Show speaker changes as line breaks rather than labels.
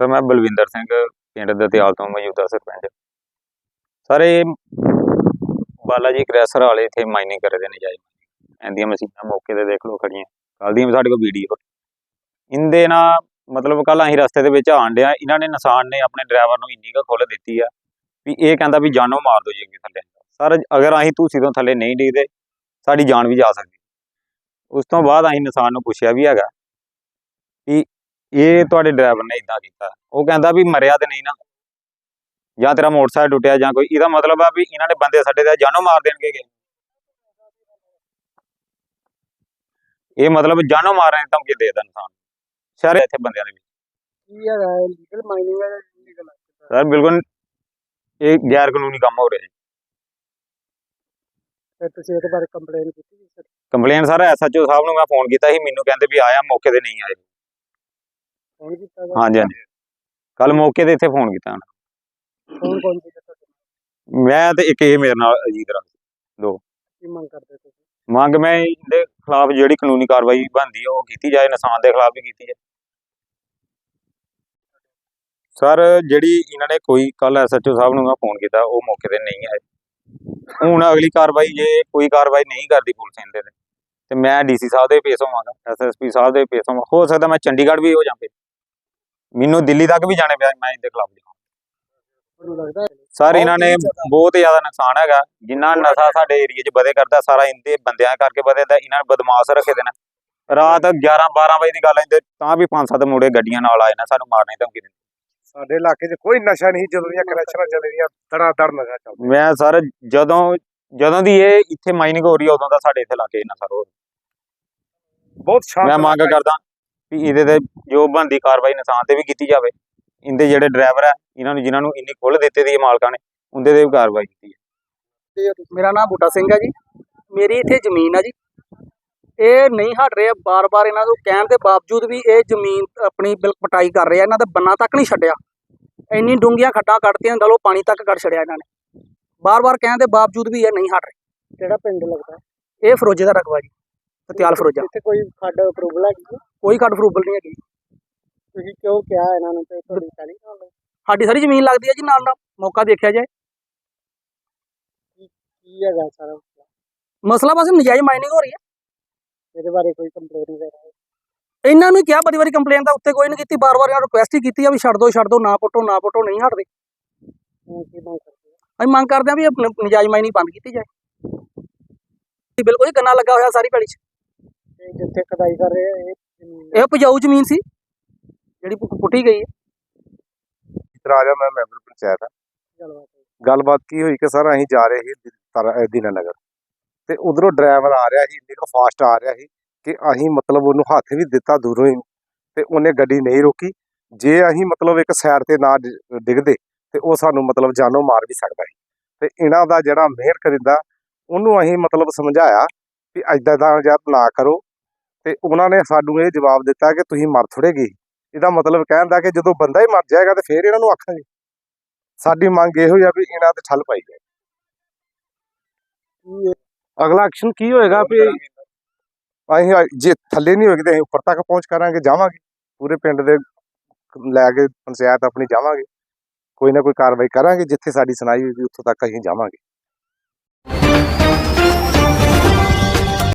Sir ਮੈਂ ਬਲਵਿੰਦਰ ਸਿੰਘ ਪਿੰਡ ਦਤਿਆਲ ਤੋਂ ਮੌਜੂਦਾ ਸਰਪੰਚ। ਸਰ ਇਹ ਬਾਲਾ ਜੀ ਕ੍ਰੈਸਰ ਵਾਲੇ ਇੱਥੇ ਮਾਈਨਿੰਗ ਕਰਦੇ ਨੇ ਜਾਈ ਇਹਦੀਆਂ ਮਸ਼ੀਨਾਂ ਮੌਕੇ ਤੇ ਦੇਖ ਲਓ ਖੜੀਆਂ। ਕੱਲ ਦੀਆਂ ਵੀ ਸਾਡੇ ਕੋਲ ਵੀਡੀਓ ਇੰਦੇ ਨਾਲ ਮਤਲਬ ਕੱਲ ਅਸੀਂ ਰਸਤੇ ਦੇ ਵਿੱਚ ਆਣ ਡਿਆ। ਇਹਨਾਂ ਨੇ ਨਿਸ਼ਾਨ ਨੇ ਆਪਣੇ ਡਰਾਈਵਰ ਨੂੰ ਇੰਨੀ ਕੁ ਖੁੱਲ੍ਹ ਦਿੱਤੀ ਆ ਵੀ ਇਹ ਕਹਿੰਦਾ ਵੀ ਜਾਨੋਂ ਮਾਰ ਦੋ ਜੀ ਅੱਗੇ ਥੱਲੇ। ਸਰ, ਅਗਰ ਅਸੀਂ ਤੁਸੀਂ ਤੋਂ ਥੱਲੇ ਨਹੀਂ ਡਿੱਗਦੇ, ਸਾਡੀ ਜਾਨ ਵੀ ਜਾ ਸਕਦੀ। ਉਸ ਤੋਂ ਬਾਅਦ ਅਸੀਂ ਨਿਸ਼ਾਨ ਨੂੰ ਪੁੱਛਿਆ ਵੀ ਹੈਗਾ ਕਿ ਇਹ ਤੁਹਾਡੇ ਡਰਾਈਵਰ ਨੇ ਇਦਾਂ ਕੀਤਾ। ਉਹ ਕਹਿੰਦਾ ਵੀ ਮਰਿਆ ਤੇ ਨਹੀਂ ਨਾ। ਜਾਂ ਤੇਰਾ ਮੋਟਰਸਾਈਕਲ ਟੁੱਟਿਆ ਜਾਂ ਕੋਈ ਇਹਦਾ ਮਤਲਬ ਆ ਵੀ ਇਹਨਾਂ ਨੇ ਬੰਦੇ ਸਾਡੇ ਦਾ ਜਾਨੋਂ ਮਾਰ ਦੇਣਗੇ। ਇਹ ਮਤਲਬ ਜਾਨੋਂ ਮਾਰਨ ਦੀ ਧਮਕੀ ਦੇ ਦੇਣ ਇਨਸਾਨ ਸਾਰੇ ਇੱਥੇ ਬੰਦਿਆਂ ਦੇ ਵਿੱਚ।
ਕੀ ਹੈਗਾ ਲੀਗਲ ਮਾਈਨਿੰਗ ਹੈ ਲੀਗਲ
ਸਰ ਬਿਲਕੁਲ ਇਹ ਗੈਰ ਕਾਨੂੰਨੀ ਕੰਮ ਹੋ ਰਿਹਾ ਹੈ
ਤੁਸੀਂ ਇਹਦੇ ਬਾਰੇ ਕੰਪਲੇਨ ਕੀਤੀ ਸਰ
ਕੰਪਲੇਨ ਸਰ ਐਸਐਚਓ ਸਾਹਿਬ ਨੂੰ ਮੈਂ ਫੋਨ ਕੀਤਾ ਸੀ। ਮੈਨੂੰ ਕਹਿੰਦੇ ਵੀ ਆਇਆ ਮੌਕੇ ਤੇ ਨਹੀਂ ਆਏ।
ਫੋਨ ਕੀਤਾ
ਹਾਂਜੀ ਹਾਂਜੀ। ਕੱਲ ਮੌਕੇ ਤੇ ਇੱਥੇ ਫੋਨ ਕੀਤਾ ਉਹਨੇ।
ਕੌਣ ਕੌਣ ਸੀ ਤੁਹਾਡੇ
ਮੈਂ ਤੇ ਇੱਕ ਇਹ ਮੇਰੇ ਨਾਲ ਅਜੀਤ ਰਾਮ
ਕੀ ਮੰਗ ਕਰਦੇ ਤੁਸੀਂ?
ਮੰਗ ਮੈਂ ਇਹਦੇ ਖਿਲਾਫ ਜਿਹੜੀ ਕਾਨੂੰਨੀ ਕਾਰਵਾਈ ਬਣਦੀ ਉਹ ਕੀਤੀ ਜਾਏ ਨਿਸ਼ਾਨ ਦੇ ਖਿਲਾਫ ਵੀ ਕੀਤੀ ਜਾਏ। ਸਰ ਜਿਹੜੀ ਇਹਨਾਂ ਨੇ ਕੋਈ ਕੱਲ ਐਸਐਚਓ ਸਾਹਿਬ ਨੂੰ ਮੈਂ ਫੋਨ ਕੀਤਾ ਉਹ ਮੌਕੇ ਤੇ ਨਹੀਂ ਆਏ। ਹੁਣ ਅਗਲੀ ਕਾਰਵਾਈ ਜੇ ਕੋਈ ਕਾਰਵਾਈ ਨਹੀਂ ਕਰਦੀ ਪੁਲਿਸ ਇਹਦੇ ਤੇ ਤੇ ਮੈਂ ਡੀਸੀ ਸਾਹਿਬ ਦੇ ਪੇਸ਼ ਹੋਵਾਂਗਾ ਐਸਐਸਪੀ ਸਾਹਿਬ ਦੇ ਪੇਸ਼ ਹੋਵਾਂ ਹੋ ਸਕਦਾ ਮੈਂ ਚੰਡੀਗੜ੍ਹ ਵੀ ਹੋ ਜਾਂਦੇ ਮੈਨੂੰ ਦਿੱਲੀ ਤੱਕ ਵੀ ਜਾਣੇ ਪਿਆ ਮੈਂ ਇਹਦੇ ਖਿਲਾਫ
ਹੈ।
ਸਰ ਇਹਨਾਂ ਨੇ ਬਹੁਤ ਜ਼ਿਆਦਾ ਨੁਕਸਾਨ ਹੈਗਾ। ਜਿੰਨਾ ਨਸ਼ਾ ਸਾਡੇ ਏਰੀਆ 'ਚ ਵਧੇ ਕਰਦਾ ਸਾਰਾ ਇਹਦੇ ਬੰਦਿਆਂ ਕਰਕੇ ਵਧੇਦਾ ਇਹਨਾਂ ਨੇ ਬਦਮਾਸ਼ ਰੱਖੇ ਦੇ ਨੇ। ਰਾਤ 11 12 ਵਜੇ ਦੀ ਗੱਲ ਆਂਦੇ ਤਾਂ ਵੀ ਪੰਜ ਸੱਤ ਮੁੰਡੇ ਗੱਡੀਆਂ ਨਾਲ ਆਏ ਨੇ ਸਾਨੂੰ ਮਾਰਨੇ ਧਮਕੀ ਦਿੰਦੇ।
ਸਾਡੇ ਇਲਾਕੇ 'ਚ ਕੋਈ ਨਸ਼ਾ ਨਹੀਂ ਜਦੋਂ ਦੀਆਂ ਕਰੈਕਸ਼ਨਾਂ ਚੱਲ ਰਹੀਆਂ ਧੜਾ ਧੜ ਨਸ਼ਾ ਚੱਲਦਾ
ਮੈਂ ਸਰ ਜਦੋਂ ਜਦੋਂ ਦੀ ਇਹ ਇੱਥੇ ਮਾਈਨਿੰਗ ਹੋ ਰਹੀ ਹੈ ਉਦੋਂ ਦਾ ਸਾਡੇ ਇੱਥੇ ਇਲਾਕੇ ਨਸ਼ਾ ਹੋ ਰਿਹਾ।
ਬਹੁਤ ਸ਼ਾਂਤ
ਮੈਂ ਮੰਗ ਕਰਦਾ ਵੀ ਇਹਦੇ ਤੇ ਜੋ ਬਣਦੀ ਕਾਰਵਾਈ ਨਿਸ਼ਾਨ ਤੇ ਵੀ ਕੀਤੀ ਜਾਵੇ। ਇਹਦੇ ਜਿਹੜੇ ਡਰਾਈਵਰ ਹੈ ਇਹਨਾਂ ਨੂੰ ਜਿਨ੍ਹਾਂ ਨੂੰ ਇੰਨੀ ਖੁੱਲ੍ਹ ਦਿੱਤੀ ਦੀ ਹੈ ਮਾਲਕਾਂ ਨੇ ਉਹਦੇ ਤੇ ਵੀ ਕਾਰਵਾਈ ਕੀਤੀ ਹੈ
ਮੇਰਾ ਨਾਮ ਬੂਟਾ ਸਿੰਘ ਹੈ ਜੀ। ਮੇਰੀ ਇੱਥੇ ਜ਼ਮੀਨ ਹੈ ਜੀ। ਇਹ ਨਹੀਂ ਹਟ ਰਹੇ ਬਾਰ-ਬਾਰ ਇਹਨਾਂ ਨੂੰ ਕਹਿਣ ਦੇ ਬਾਵਜੂਦ ਵੀ ਇਹ ਜ਼ਮੀਨ ਆਪਣੀ ਬਿਲ ਪਟਾਈ ਕਰ ਰਹੇ ਆ ਇਹਨਾਂ ਦਾ ਬੰਨਾ ਤੱਕ ਨਹੀਂ ਛੱਡਿਆ। ਇੰਨੀ ਡੂੰਘੀਆਂ ਖੱਡਾਂ ਕੱਢਤੀਆਂ ਗਲੋ ਪਾਣੀ ਤੱਕ ਕੱਢ ਛੜਿਆ ਇਹਨਾਂ ਨੇ। ਬਾਰ-ਬਾਰ ਕਹਿਣ ਦੇ ਬਾਵਜੂਦ ਵੀ ਇਹ ਨਹੀਂ ਹਟ ਰਹੇ। ਕਿਹੜਾ ਪਿੰਡ ਲੱਗਦਾ? ਇਹ ਫਰੋਜੇ ਦਾ ਰਕਬਾ ਜੀ। ਪਤਿਆਲ ਫਰੋਜਾ
ਇੱਥੇ ਕੋਈ ਖੱਡ ਅਪਰੂਵਲ ਹੈ
ਕੋਈ ਖੱਡ ਫਰੂਬਲ ਨਹੀਂ ਹੈਗੀ।
ਤੁਸੀਂ ਕਿਉਂ ਕਿਹਾ ਇਹਨਾਂ ਨੂੰ ਤੇ ਤੁਹਾਡੀ ਪਹਿਲੀ ਗੱਲ
ਸਾਡੀ ਸਾਰੀ ਜ਼ਮੀਨ ਲੱਗਦੀ ਹੈ ਜੀ ਨਾਲ ਨਾਲ। ਮੌਕਾ ਦੇਖਿਆ ਜਾਏ।
ਕੀ ਹੈਗਾ ਸਾਰਾ
ਮਸਲਾ? ਬਸ ਨਜਾਇਜ਼ ਮਾਈਨਿੰਗ ਹੋ ਰਹੀ ਹੈ।
ਇਹਦੇ ਬਾਰੇ ਕੋਈ ਕੰਪਲੇਂਟ ਵਗੈਰਾ
ਇਹਨਾਂ ਨੂੰ ਕਿਹਾ ਬੜੀ ਵਾਰੀ ਕੰਪਲੇਨ ਦਾ ਉੱਤੇ ਕੋਈ ਨਹੀਂ ਕੀਤੀ। ਬਾਰ-ਬਾਰ ਇਹਨਾਂ ਰਿਕੁਐਸਟ ਹੀ ਕੀਤੀ ਆ ਵੀ ਛੱਡ ਦਿਓ ਛੱਡ ਦਿਓ ਨਾ ਪੁੱਟੋ ਨਾ ਪੁੱਟੋ ਨਹੀਂ ਹਟਦੇ।
ਹੁਣ ਕੀ ਮੰਗ ਕਰਦੇ
ਅਸੀਂ ਮੰਗ ਕਰਦੇ ਆ ਵੀ ਇਹ ਨ- ਨਜਾਇਜ਼ ਮਾਈਨਿੰਗ ਬੰਦ ਕੀਤੀ ਜਾਏ। ਜੀ ਬਿਲਕੁਲ ਹੀ ਗੰਨਾ ਲੱਗਾ ਹੋਇਆ ਸਾਰੀ ਪੈਲੀ 'ਚ।
ਤੇ ਜਿੱਥੇ ਖਦਾਈ ਕਰ ਰਹੇ ਆ ਇਹ
ਇਹ ਉਪਜਾਊ ਜ਼ਮੀਨ ਸੀ ਜਿਹੜੀ ਪੁ- ਪੁੱਟੀ ਗਈ ਹੈ।
ਰਾਜਾ ਮੈਂ ਮੈਂਬਰ ਪੰਚਾਇਤ ਆ।
ਗੱਲਬਾਤ
ਗੱਲਬਾਤ ਕੀ ਹੋਈ ਕਿ ਸਰ ਅਸੀਂ ਜਾ ਰਹੇ ਸੀ ਦੀਨਾਨਗਰ। ਤੇ ਉਧਰੋਂ ਡਰਾਈਵਰ ਆ ਰਿਹਾ ਸੀ ਇੰਨੀ ਕੁ ਫਾਸਟ ਆ ਰਿਹਾ ਸੀ ਕਿ ਅਸੀਂ ਮਤਲਬ ਉਹਨੂੰ ਹੱਥ ਵੀ ਦਿੱਤਾ ਦੂਰੋਂ ਹੀ ਤੇ ਉਹਨੇ ਗੱਡੀ ਨਹੀਂ ਰੋਕੀ। ਜੇ ਅਸੀਂ ਮਤਲਬ ਇੱਕ ਸਾਈਡ ਤੇ ਨਾ ਡਿ- ਡਿੱਗਦੇ ਤੇ ਉਹ ਸਾਨੂੰ ਮਤਲਬ ਜਾਨੋਂ ਮਾਰ ਵੀ ਸਕਦਾ ਸੀ। ਤੇ ਇਹਨਾਂ ਦਾ ਜਿਹੜਾ ਮਿਹਰ ਕਰਿੰਦਾ ਉਹਨੂੰ ਅਸੀਂ ਮਤਲਬ ਸਮਝਾਇਆ ਵੀ ਐਦਾਂ ਦਾ ਯਾਰ ਨਾ ਕਰੋ ਤੇ ਉਹਨਾਂ ਨੇ ਸਾਨੂੰ ਇਹ ਜਵਾਬ ਦਿੱਤਾ ਕਿ ਤੁਸੀਂ ਮਰ ਥੋੜੇਗੀ ਇਹਦਾ ਮਤਲਬ ਕਹਿਣ ਦਾ ਕਿ ਜਦੋਂ ਬੰਦਾ ਹੀ ਮਰ ਜਾਏਗਾ ਤੇ ਫੇਰ ਇਹਨਾਂ ਨੂੰ ਆਖਾਂਗੇ। ਸਾਡੀ ਮੰਗ ਇਹੋ ਹੀ ਆ ਵੀ ਇਹਨਾਂ ਤੇ ਠੱਲ ਪਾਈ ਜਾਏ। ਅਗਲਾ ਐਕਸ਼ਨ ਕੀ ਹੋਏਗਾ ਵੀ ਅਸੀਂ ਜੇ ਥੱਲੇ ਨਹੀਂ ਹੋਏਗੀ ਤੇ ਅਸੀਂ ਉੱਪਰ ਤੱਕ ਪਹੁੰਚ ਕਰਾਂਗੇ ਜਾਵਾਂਗੇ। ਪੂਰੇ ਪਿੰਡ ਦੇ ਲੈ ਕੇ ਪੰਚਾਇਤ ਆਪਣੀ ਜਾਵਾਂਗੇ। ਕੋਈ ਨਾ ਕੋਈ ਕਾਰਵਾਈ ਕਰਾਂਗੇ ਜਿੱਥੇ ਸਾਡੀ ਸੁਣਾਈ ਹੋਏਗੀ ਉੱਥੋਂ ਤੱਕ ਅਸੀਂ ਜਾਵਾਂਗੇ।